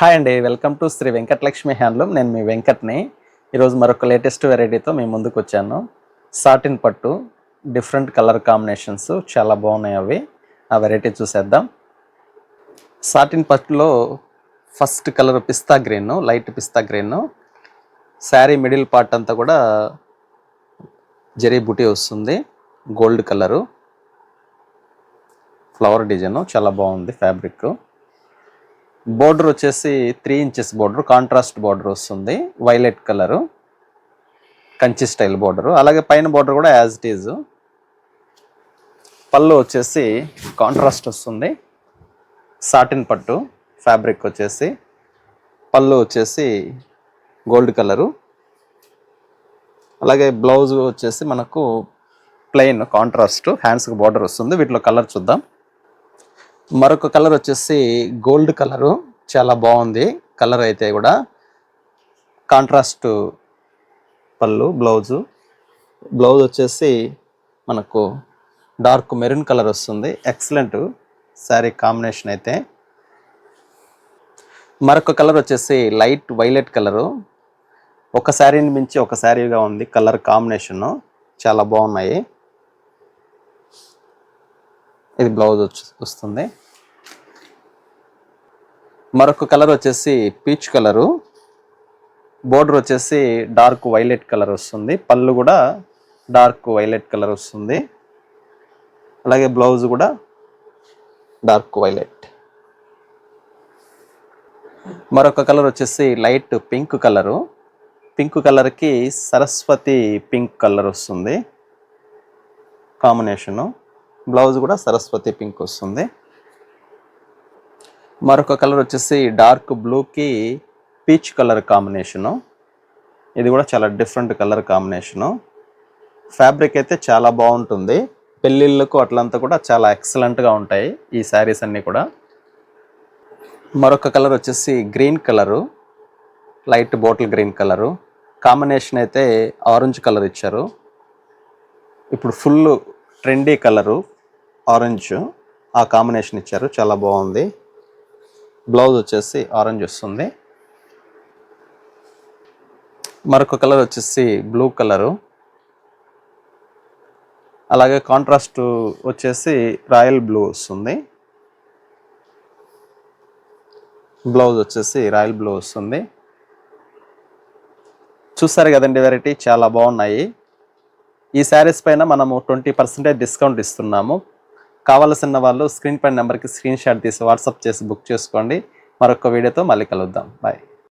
Hi అండి welcome to Sri Venkatalakshmi handloom నేను మీ వెంకట్ని. ఈరోజు మరొక లేటెస్ట్ వెరైటీతో మేము ముందుకు వచ్చాను. సాటిన్ పట్టు డిఫరెంట్ కలర్ కాంబినేషన్స్ చాలా బాగున్నాయి అవి. ఆ వెరైటీ చూసేద్దాం. సాటిన్ పట్టులో first colour pista green light pista green sari middle part అంతా కూడా జరీ బుటీ వస్తుంది. గోల్డ్ కలరు ఫ్లవర్ డిజైన్ చాలా బాగుంది ఫ్యాబ్రిక్ బోర్డర్ వచ్చేసి three inches border contrast border వస్తుంది violet colour Kanchi style border. అలాగే పైన బోర్డర్ కూడా యాజ్ ఇట్ ఈజ్. పళ్ళు వచ్చేసి కాంట్రాస్ట్ వస్తుంది సాటిన్ పట్టు ఫ్యాబ్రిక్ వచ్చేసి పళ్ళు వచ్చేసి గోల్డ్ కలరు. అలాగే బ్లౌజ్ వచ్చేసి మనకు ప్లెయిన్ కాంట్రాస్ట్ హ్యాండ్స్కి బార్డర్ వస్తుంది. వీటిలో కలర్ చూద్దాం. మరొక కలర్ వచ్చేసి గోల్డ్ కలరు. చాలా బాగుంది. కలర్ అయితే కూడా కాంట్రాస్ట్ పళ్ళు బ్లౌజు. బ్లౌజ్ వచ్చేసి మనకు డార్క్ మెరూన్ కలర్ వస్తుంది. ఎక్సలెంట్ శారీ కాంబినేషన్ అయితే. మరొక కలర్ వచ్చేసి లైట్ వైలెట్ కలరు. ఒక శారీని మించి ఒక శారీగా ఉంది కలర్ కాంబినేషను. చాలా బాగున్నాయి. ఇది బ్లౌజ్ వచ్చి వస్తుంది. మరొక కలర్ వచ్చేసి పీచ్ కలరు. బోర్డర్ వచ్చేసి డార్క్ వైలెట్ కలర్ వస్తుంది. పళ్ళు కూడా డార్క్ వైలెట్ కలర్ వస్తుంది. అలాగే బ్లౌజ్ కూడా డార్క్ వైలెట్. మరొక కలర్ వచ్చేసి లైట్ పింక్ కలరు. పింక్ కలర్కి సరస్వతి పింక్ కలర్ వస్తుంది. కాంబినేషను. బ్లౌజ్ కూడా సరస్వతి పింక్ వస్తుంది. మరొక కలర్ వచ్చేసి డార్క్ బ్లూకి పీచ్ కలర్ కాంబినేషను. ఇది కూడా చాలా డిఫరెంట్ కలర్ కాంబినేషను. ఫ్యాబ్రిక్ అయితే చాలా బాగుంటుంది. పెళ్ళిళ్ళకు అట్లంతా కూడా చాలా ఎక్సలెంట్గా ఉంటాయి ఈ శారీస్ అన్నీ కూడా. మరొక కలర్ వచ్చేసి green colour light bottle green colour. Combination అయితే ఆరెంజ్ కలర్ ఇచ్చారు. ఇప్పుడు ఫుల్ ట్రెండీ కలరు. ఆరెంజ్ ఆ కాంబినేషన్ ఇచ్చారు. చాలా బాగుంది. బ్లౌజ్ వచ్చేసి ఆరెంజ్ వస్తుంది. మరొక కలర్ వచ్చేసి బ్లూ కలరు. అలాగే కాంట్రాస్ట్ వచ్చేసి రాయల్ బ్లూ వస్తుంది. బ్లౌజ్ వచ్చేసి రాయల్ బ్లూ వస్తుంది. చూసారు కదండి వెరైటీ? చాలా బాగున్నాయి. ఈ శారీస్ పైన మనము ట్వంటీ పర్సెంటేజ్ డిస్కౌంట్ ఇస్తున్నాము. కావలసిన వాళ్ళు స్క్రీన్ పై నెంబర్కి స్క్రీన్ షాట్ తీసి వాట్సాప్ చేసి బుక్ చేసుకోండి. మరొక వీడియోతో మళ్ళీ కలుద్దాం. బాయ్